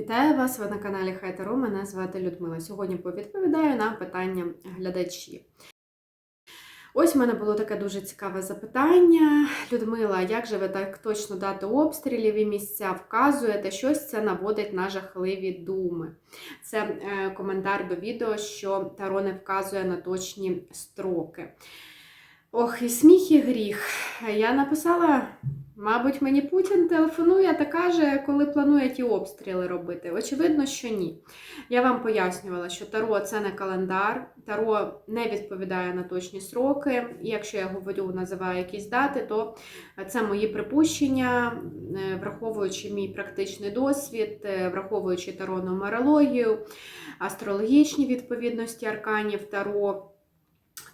Вітаю вас! Ви на каналі Хайтару. Мене звати Людмила. Сьогодні повідповідаю на питання глядачів. Ось в мене було таке дуже цікаве запитання. Людмила, як же ви так точно дати обстрілів і місця вказуєте? Щось це наводить на жахливі думи. Це е, коментар до відео, що Таро не вказує на точні строки. Ох, і сміх, і гріх. Я написала. Мабуть, мені Путін телефонує та каже, коли планує ті обстріли робити. Очевидно, що ні. Я вам пояснювала, що Таро це не календар, Таро не відповідає на точні сроки. І якщо я говорю, називаю якісь дати, то це мої припущення, е, враховуючи мій практичний досвід, е, враховуючи таро нумерологію, астрологічні відповідності арканів Таро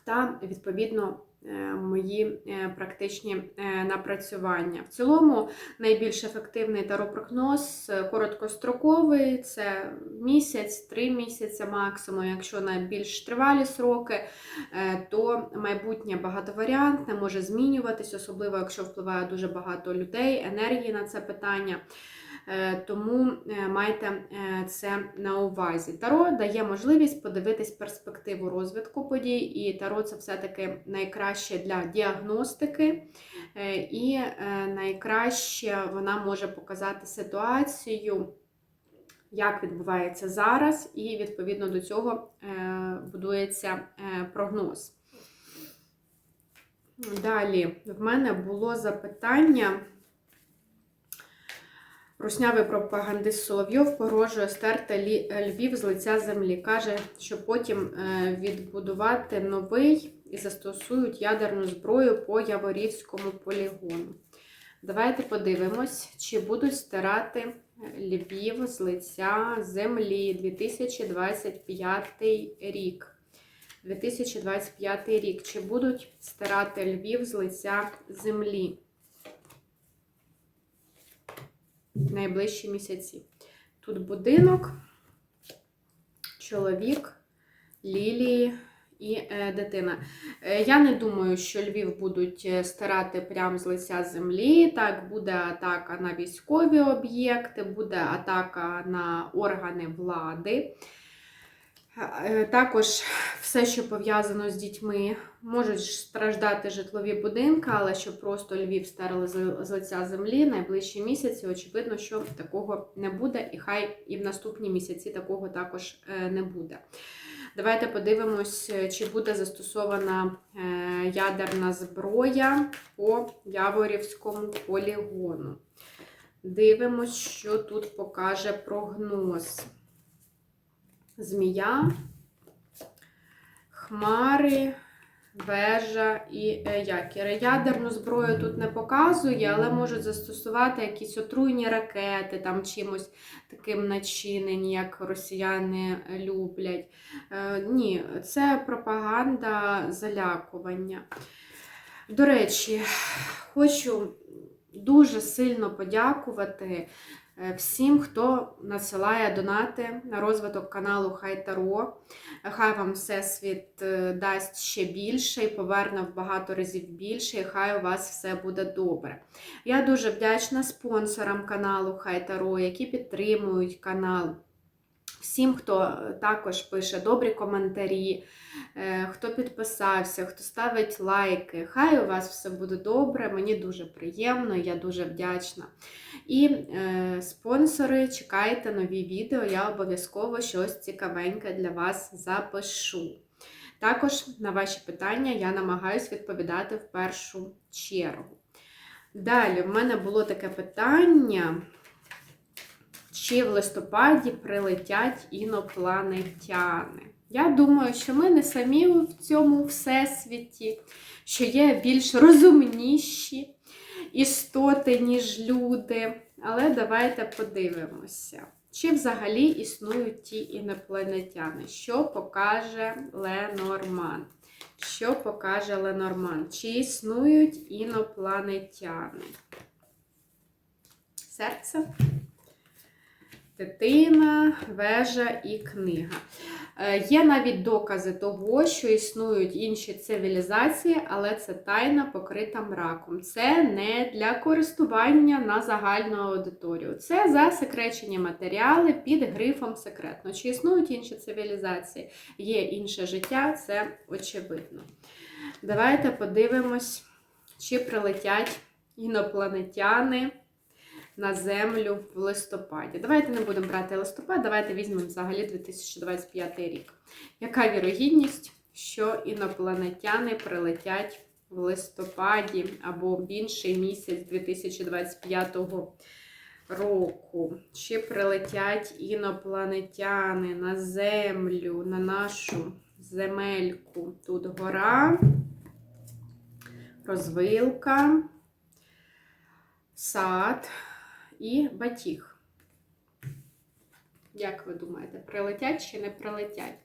та відповідно. Е, Мої е, практичні е, напрацювання. В цілому найбільш ефективний таропрогноз короткостроковий це місяць, три місяці максимум. Якщо на більш тривалі сроки, то майбутнє багатоваріантне може змінюватись, особливо якщо впливає дуже багато людей, енергії на це питання. Е, Тому е, майте е, це на увазі. Таро дає можливість подивитись перспективу розвитку подій, і таро це все-таки найкраще для діагностики, і найкраще вона може показати ситуацію, як відбувається зараз, і відповідно до цього будується прогноз. Далі в мене було запитання. Руснявий пропагандист Соловйов погрожує стерти Львів з лиця землі. Каже, що потім е, відбудувати новий і застосують ядерну зброю по Яворівському полігону. Давайте подивимось, чи будуть стирати Львів з лиця землі 2025 рік. 2025 рік. Чи будуть стирати Львів з лиця землі? Найближчі місяці. Тут будинок, чоловік, лілії і е, дитина. Е, я не думаю, що Львів будуть старати стирати прямо з лиця землі. Так, буде атака на військові об'єкти, буде атака на органи влади. Е, Також все, що пов'язано з дітьми, можуть страждати житлові будинки, але щоб просто Львів старили з лиця землі найближчі місяці, очевидно, що такого не буде, і хай і в наступні місяці такого також е, не буде. Давайте подивимось, е, чи буде застосована ядерна зброя по Яворівському полігону. Дивимось, що тут покаже прогноз змія, хмари, вежа і е, якіри. Ядерну зброю тут не показує, але можуть застосувати якісь отруйні ракети, там чимось таким начинені, як росіяни люблять. Е, Ні, це пропаганда залякування. До речі, хочу дуже сильно подякувати всім, хто надсилає донати на розвиток каналу Хай Таро. Хай вам Всесвіт е, дасть ще більше і поверне в багато разів більше, і хай у вас все буде добре. Я дуже вдячна спонсорам каналу Хай Таро, які підтримують канал. Всім, хто е, також пише добрі коментарі, е, хто підписався, хто ставить лайки. Хай у вас все буде добре, мені дуже приємно, я дуже вдячна. І е, спонсори, чекайте нові відео, я обов'язково щось цікавеньке для вас запишу. Також на ваші питання я намагаюсь відповідати в першу чергу. Далі, в мене було таке питання. Чи в листопаді прилетять інопланетяни? Я думаю, що ми не самі в цьому всесвіті, що є більш розумніші істоти, ніж люди. Але давайте подивимося, чи взагалі існують ті інопланетяни. Що покаже Ленорман? Що покаже Ленорман? Чи існують інопланетяни? Серце? Дитина, вежа і книга. Е, Є навіть докази того, що існують інші цивілізації, але це тайна покрита мраком. Це не для користування на загальну аудиторію. Це засекречені матеріали під грифом секретно. Чи існують інші цивілізації? Є інше життя, це очевидно. Давайте подивимось, чи прилетять інопланетяни на землю в листопаді. Давайте не будемо брати листопад, давайте візьмемо взагалі 2025 рік. Яка вірогідність, що інопланетяни прилетять в листопаді або в інший місяць 2025 року? Чи прилетять інопланетяни на землю, на нашу земельку? Тут гора, розвилка, сад і батіг. Як ви думаєте, прилетять чи не прилетять?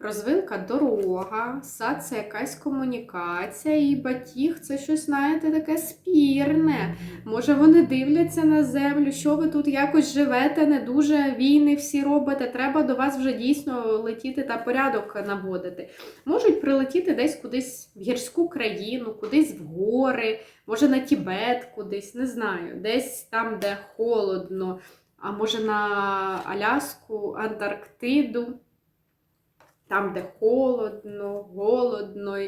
Розвилка дорога, сад це якась комунікація, і батіг це щось, знаєте, таке спірне. Може, вони дивляться на землю, що ви тут якось живете, не дуже війни всі робите. Треба до вас вже дійсно летіти та порядок наводити. Можуть прилетіти десь кудись в гірську країну, кудись в гори, може на Тібет кудись, не знаю, десь там, де холодно, а може на Аляску, Антарктиду. Там, де холодно, голодно.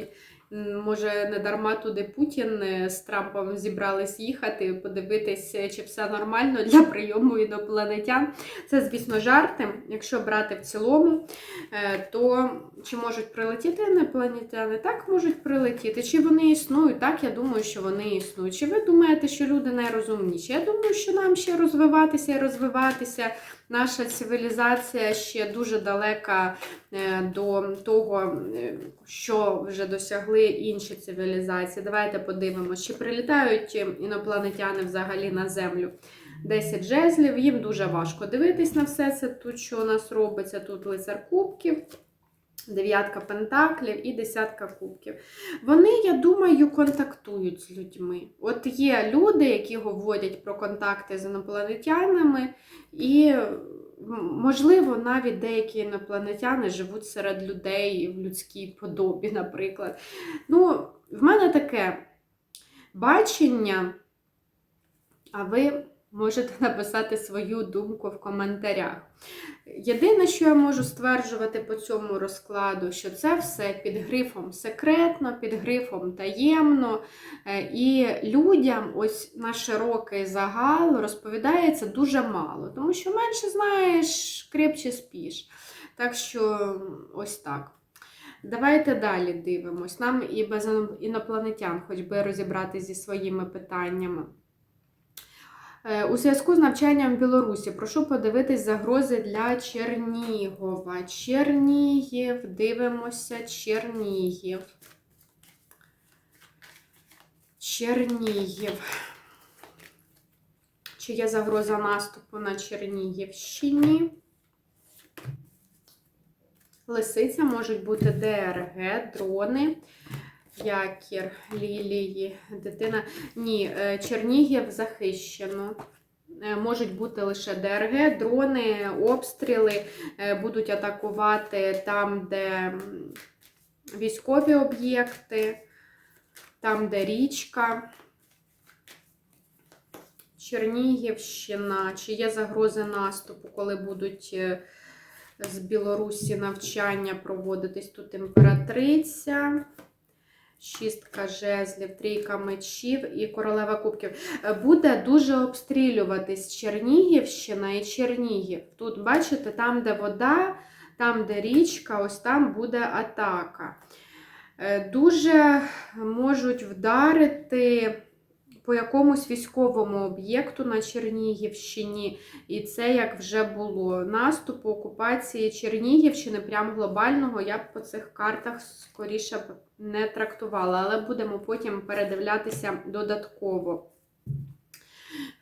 Може, не дарма туди Путін е, з Трампом зібрались їхати, подивитися, чи все нормально для прийому інопланетян. Це, звісно, жарти. Якщо брати в цілому, е, то чи можуть прилетіти інопланетяни? Так, можуть прилетіти. Чи вони існують? Так, я думаю, що вони існують. Чи ви думаєте, що люди найрозумніші? Я думаю, що нам ще розвиватися і розвиватися. Наша цивілізація ще дуже далека е, до того, е, що вже досягли інші цивілізації. Давайте подивимося, чи прилітають інопланетяни взагалі на землю. 10 жезлів, їм дуже важко дивитись на все це тут, що у нас робиться. Тут лицар кубків, дев'ятка пентаклів і десятка кубків. Вони, я думаю, контактують з людьми. От є люди, які говорять про контакти з інопланетянами, і, можливо, навіть деякі інопланетяни живуть серед людей в людській подобі, наприклад. Ну, в мене таке бачення, а ви можете написати свою думку в коментарях. Єдине, що я можу стверджувати по цьому розкладу, що це все під грифом секретно, під грифом таємно, е, і людям ось на широкий загал розповідається дуже мало, тому що менше знаєш, крепче спіш. Так що ось так. Давайте далі дивимось. Нам і без інопланетян, хоч би розібратися зі своїми питаннями. Е, У зв'язку з навчанням в Білорусі прошу подивитись загрози для Чернігова. Чернігів, дивимося, Чернігів. Чернігів. Чи є загроза наступу на Чернігівщині? Лисиця можуть бути ДРГ, дрони, якір, лілії, дитина. Ні, е, Чернігів захищено. Е, Можуть бути лише ДРГ, дрони, обстріли е, будуть атакувати там, де військові об'єкти, там, де річка. Чернігівщина, чи є загрози наступу, коли будуть з Білорусі навчання проводитись тут імператриця, шістка жезлів, трійка мечів і королева кубків. Е, Буде дуже обстрілюватись Чернігівщина і Чернігів. Тут, бачите, там, де вода, там, де річка, ось там буде атака. Е, Дуже можуть вдарити по якомусь військовому об'єкту на Чернігівщині, і це як вже було. Наступ окупації Чернігівщини, прям глобального, я б по цих картах скоріше б не трактувала, але будемо потім передивлятися додатково.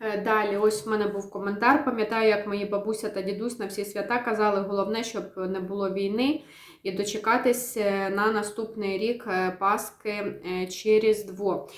Е, Далі, ось в мене був коментар. Пам'ятаю, як мої бабуся та дідусь на всі свята казали, головне, щоб не було війни, і дочекатись е, на наступний рік Пасхи Паски е, чи Різдво.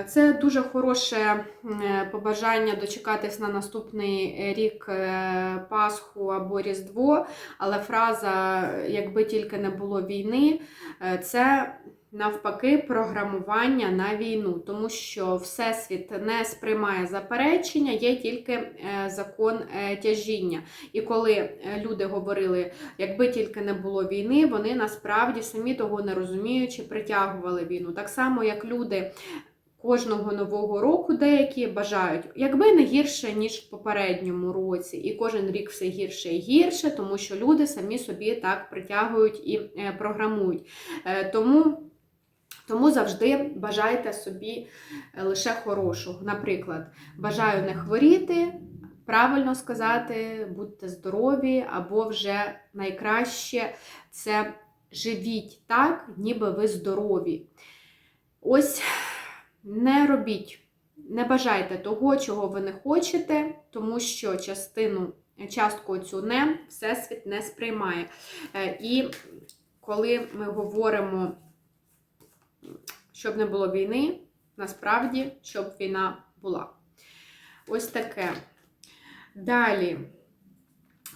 Е, Це дуже хороше е, побажання дочекатись на наступний рік е, Пасху або Різдво, але фраза якби тільки не було війни, е, це навпаки програмування на війну, тому що Всесвіт не сприймає заперечення, є тільки е, закон е, тяжіння. І коли е, люди говорили, якби тільки не було війни, вони насправді самі того не розуміючи, притягували війну. Так само, як люди. Кожного нового року деякі бажають, якби не гірше, ніж в попередньому році, і кожен рік все гірше і гірше, тому що люди самі собі так притягують і програмують. Тому тому завжди бажайте собі е, лише хорошого. Наприклад, бажаю не хворіти, правильно сказати, будьте здорові, або вже найкраще це живіть так, ніби ви здорові. Ось не робіть, не бажайте того, чого ви не хочете, тому що частину, частку цю не всесвіт не сприймає. Е, І коли ми говоримо щоб не було війни, насправді, щоб війна була. Ось таке. Далі.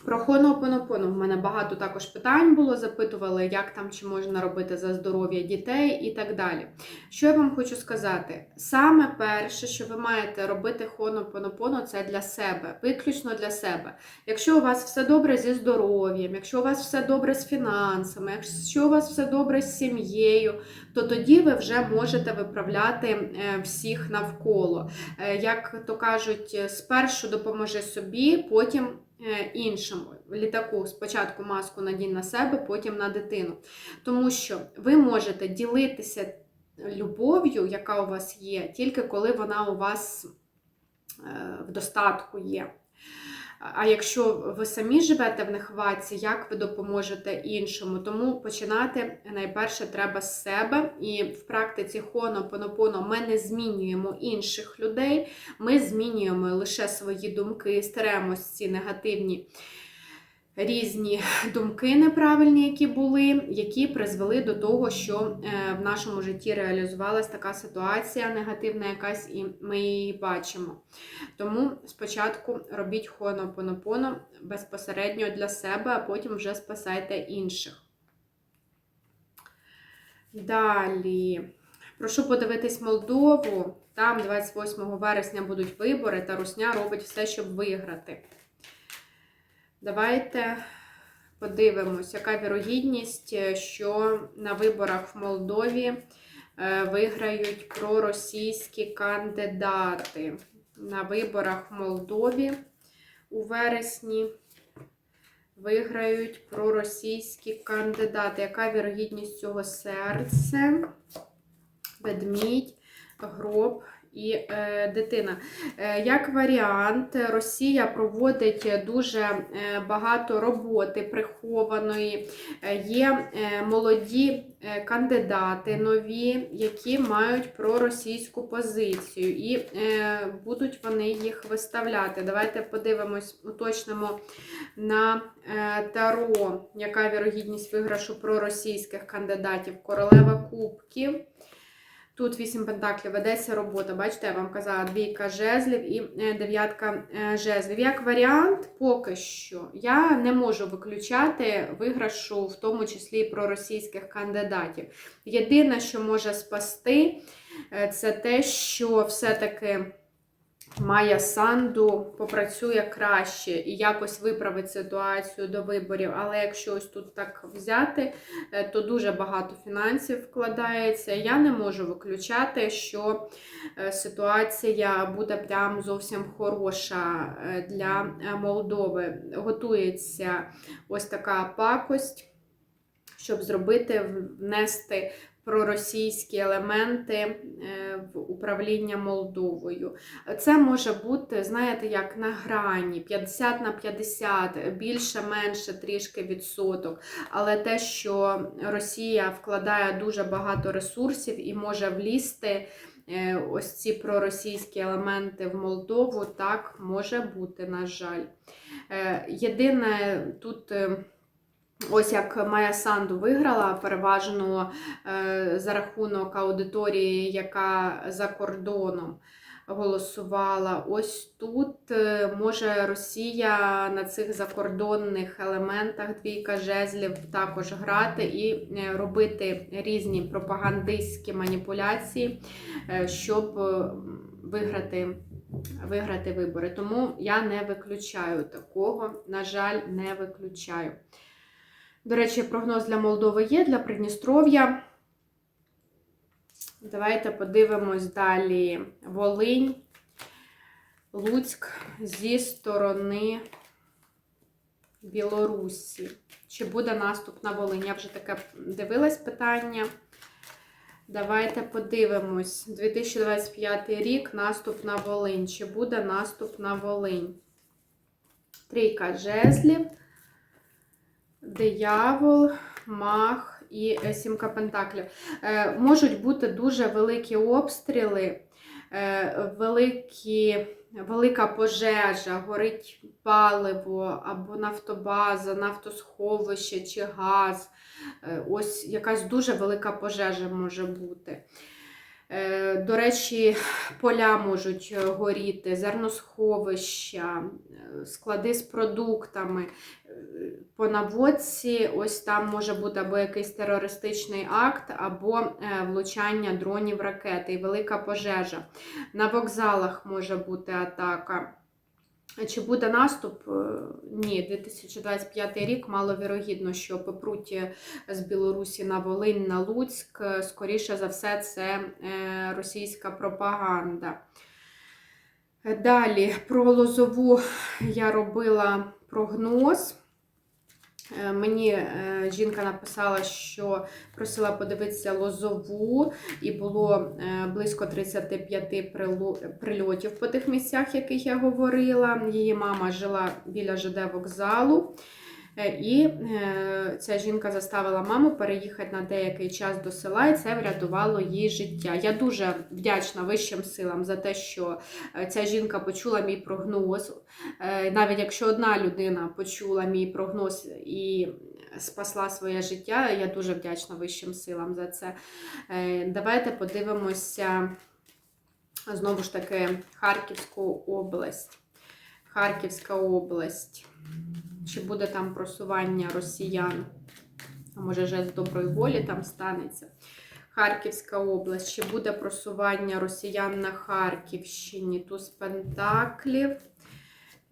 Про хонопонопону в мене багато також питань було, запитували, як там чи можна робити за здоров'я дітей і так далі. Що я вам хочу сказати? Саме перше, що ви маєте робити хонопонопону, це для себе, виключно для себе. Якщо у вас все добре зі здоров'ям, якщо у вас все добре з фінансами, якщо у вас все добре з сім'єю, то тоді ви вже можете виправляти е, всіх навколо. Е, Як то кажуть, спершу допоможи собі, потім е, іншому. Літаку спочатку маску надінь на себе, потім на дитину. Тому що ви можете ділитися любов'ю, яка у вас є, тільки коли вона у вас е, в достатку є. А якщо ви самі живете в нехватці, як ви допоможете іншому? Тому починати найперше треба з себе. І в практиці хонопонопоно ми не змінюємо інших людей, ми змінюємо лише свої думки, стеремо ці негативні різні думки неправильні, які були, які призвели до того, що е, в нашому житті реалізувалась така ситуація негативна, якась, і ми її бачимо. Тому спочатку робіть хонопонопоно безпосередньо для себе, а потім вже спасайте інших. Далі. Прошу подивитись Молдову. Там 28 вересня будуть вибори, та Русня робить все, щоб виграти. Давайте подивимось, яка вірогідність, що на виборах в Молдові е, виграють проросійські кандидати. На виборах в Молдові у вересні виграють проросійські кандидати. Яка вірогідність цього серце? Ведмідь, гроб і е, дитина. Е, як варіант, Росія проводить дуже е, багато роботи прихованої. Е, є е, молоді кандидати нові, які мають проросійську позицію, і е, будуть вони їх виставляти. Давайте подивимось, уточнимо на е, Таро, яка вірогідність виграшу проросійських кандидатів. Королева Кубків. Тут вісім пентаклів, ведеться робота. Бачите, я вам казала, двійка жезлів і е, дев'ятка е, жезлів. Як варіант, поки що я не можу виключати виграшу, в тому числі про проросійських кандидатів. Єдине, що може спасти, е, це те, що все-таки. Майя Санду попрацює краще і якось виправить ситуацію до виборів. Але якщо ось тут так взяти, е, то дуже багато фінансів вкладається. Я не можу виключати, що е, ситуація буде прям зовсім хороша е, для Молдови. Готується ось така пакость, щоб зробити, внести проросійські елементи в управління Молдовою. Це може бути, знаєте, як на грані 50 на 50, більше-менше трішки відсоток. Але те, що Росія вкладає дуже багато ресурсів і може влізти е, ось ці проросійські елементи в Молдову, так може бути, на жаль. Е, Єдине тут. Ось як Майя Санду виграла переважно е, за рахунок аудиторії, яка за кордоном голосувала. Ось тут е, може Росія на цих закордонних елементах двійка жезлів також грати і е, робити різні пропагандистські маніпуляції, щоб виграти. Виграти вибори. Тому я не виключаю такого, на жаль, не виключаю. До речі, прогноз для Молдови є, для Придністров'я. Давайте подивимось далі. Волинь, Луцьк зі сторони Білорусі. Чи буде наступ на Волинь? Я вже таке дивилась питання. Давайте подивимось. 2025 рік наступ на Волинь. Чи буде наступ на Волинь? Трійка жезлів, диявол, мах і сімка пентаклів. Е, Можуть бути дуже великі обстріли, е, великі, велика пожежа, горить паливо або нафтобаза, нафтосховище чи газ. Е, Ось якась дуже велика пожежа може бути. Е, До речі, поля можуть е, горіти, зерносховища, е, склади з продуктами. По наводці, ось там може бути або якийсь терористичний акт, або влучання дронів ракети і велика пожежа. На вокзалах може бути атака. Чи буде наступ? Е, Ні, 2025 рік маловірогідно, що попруть з Білорусі на Волинь, на Луцьк. Е, Скоріше за все, це е, російська пропаганда. Далі про Лозову я робила прогноз. Е, Мені е, жінка написала, що просила подивитися лозову, і було е, близько 35 прилу- прильотів по тих місцях, яких я говорила. Її мама жила біля ЖД вокзалу. Е, І е, ця жінка заставила маму переїхати на деякий час до села, і це врятувало їй життя. Я дуже вдячна вищим силам за те, що е, ця жінка почула мій прогноз. Навіть якщо одна людина почула мій прогноз і спасла своє життя, я дуже вдячна вищим силам за це. Давайте подивимося знову ж таки Харківську область. Харківська область. Чи буде там просування росіян? А може, з доброї волі там станеться. Харківська область. Чи буде просування росіян на Харківщині? Туз Пентаклів,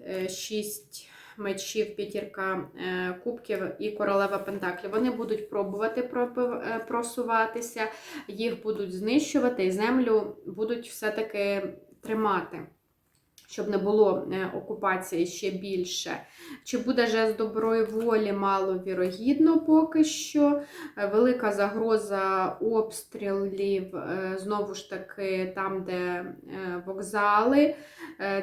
е, шість мечів, п'ятірка е, кубків і королева Пентаклів. Вони будуть пробувати е, просуватися, їх будуть знищувати, і землю будуть все-таки тримати. Щоб не було е, окупації ще більше. Чи буде жест доброї волі, маловірогідно поки що. Е, Велика загроза обстрілів, е, знову ж таки, там, де вокзали,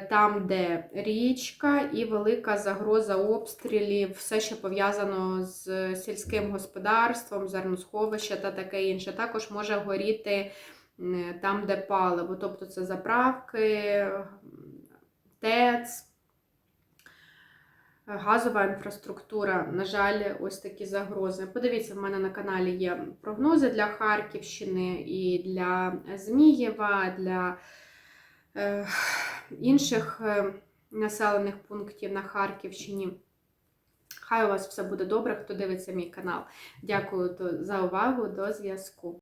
там, де річка, і велика загроза обстрілів, все, що пов'язано з сільським господарством, зерносховище та таке інше. Також може горіти там, де паливо, тобто це заправки, ТЕЦ. Газова інфраструктура, на жаль, ось такі загрози. Подивіться, в мене на каналі є прогнози для Харківщини і для Змієва, для е, інших е, населених пунктів на Харківщині. Хай у вас все буде добре, хто дивиться мій канал. Дякую за увагу, до зв'язку.